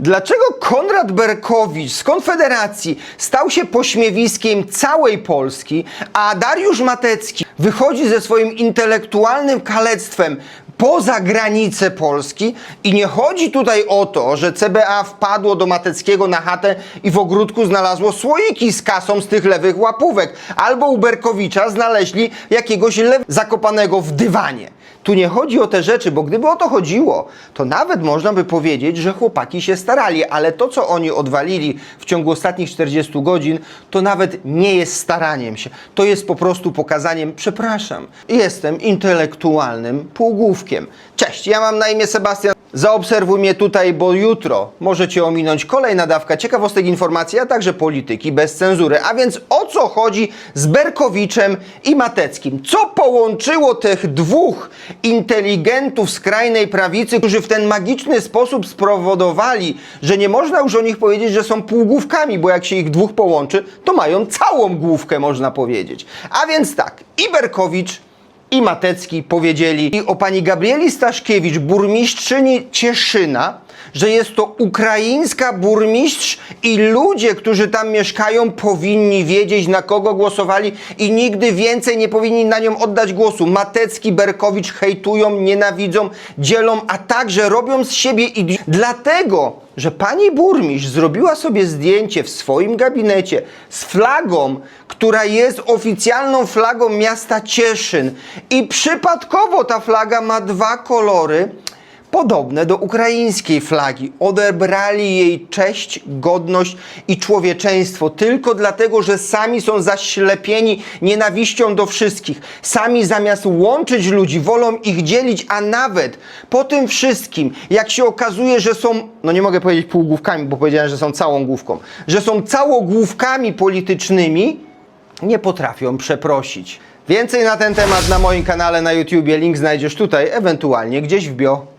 Dlaczego Konrad Berkowicz z Konfederacji stał się pośmiewiskiem całej Polski, a Dariusz Matecki wychodzi ze swoim intelektualnym kalectwem poza granice Polski i nie chodzi tutaj o to, że CBA wpadło do Mateckiego na chatę i w ogródku znalazło słoiki z kasą z tych lewych łapówek, albo u Berkowicza znaleźli jakiegoś lew zakopanego w dywanie. Tu nie chodzi o te rzeczy, bo gdyby o to chodziło, to nawet można by powiedzieć, że chłopaki się starali, ale to, co oni odwalili w ciągu ostatnich 40 godzin, to nawet nie jest staraniem się. To jest po prostu pokazaniem, przepraszam, jestem intelektualnym półgłówkiem. Cześć, ja mam na imię Sebastian. Zaobserwuj mnie tutaj, bo jutro możecie ominąć kolejna dawka ciekawostek informacji, a także polityki bez cenzury. A więc o co chodzi z Berkowiczem i Mateckim? Co połączyło tych dwóch inteligentów skrajnej prawicy, którzy w ten magiczny sposób spowodowali, że nie można już o nich powiedzieć, że są półgłówkami, bo jak się ich dwóch połączy, to mają całą główkę, można powiedzieć. A więc tak, i Berkowicz i Matecki powiedzieli. I o pani Gabrieli Staszkiewicz, burmistrzyni Cieszyna, że jest to ukraińska burmistrz i ludzie, którzy tam mieszkają, powinni wiedzieć, na kogo głosowali i nigdy więcej nie powinni na nią oddać głosu. Matecki, Berkowicz hejtują, nienawidzą, dzielą, a także robią z siebie idi- Dlatego, że pani burmistrz zrobiła sobie zdjęcie w swoim gabinecie z flagą, która jest oficjalną flagą miasta Cieszyn. I przypadkowo ta flaga ma dwa kolory podobne do ukraińskiej flagi. Odebrali jej cześć, godność i człowieczeństwo tylko dlatego, że sami są zaślepieni nienawiścią do wszystkich. Sami zamiast łączyć ludzi, wolą ich dzielić, a nawet po tym wszystkim, jak się okazuje, że są, no nie mogę powiedzieć półgłówkami, bo powiedziałem, że są całą główką, że są całogłówkami politycznymi, nie potrafią przeprosić. Więcej na ten temat na moim kanale na YouTubie, link znajdziesz tutaj, ewentualnie gdzieś w bio.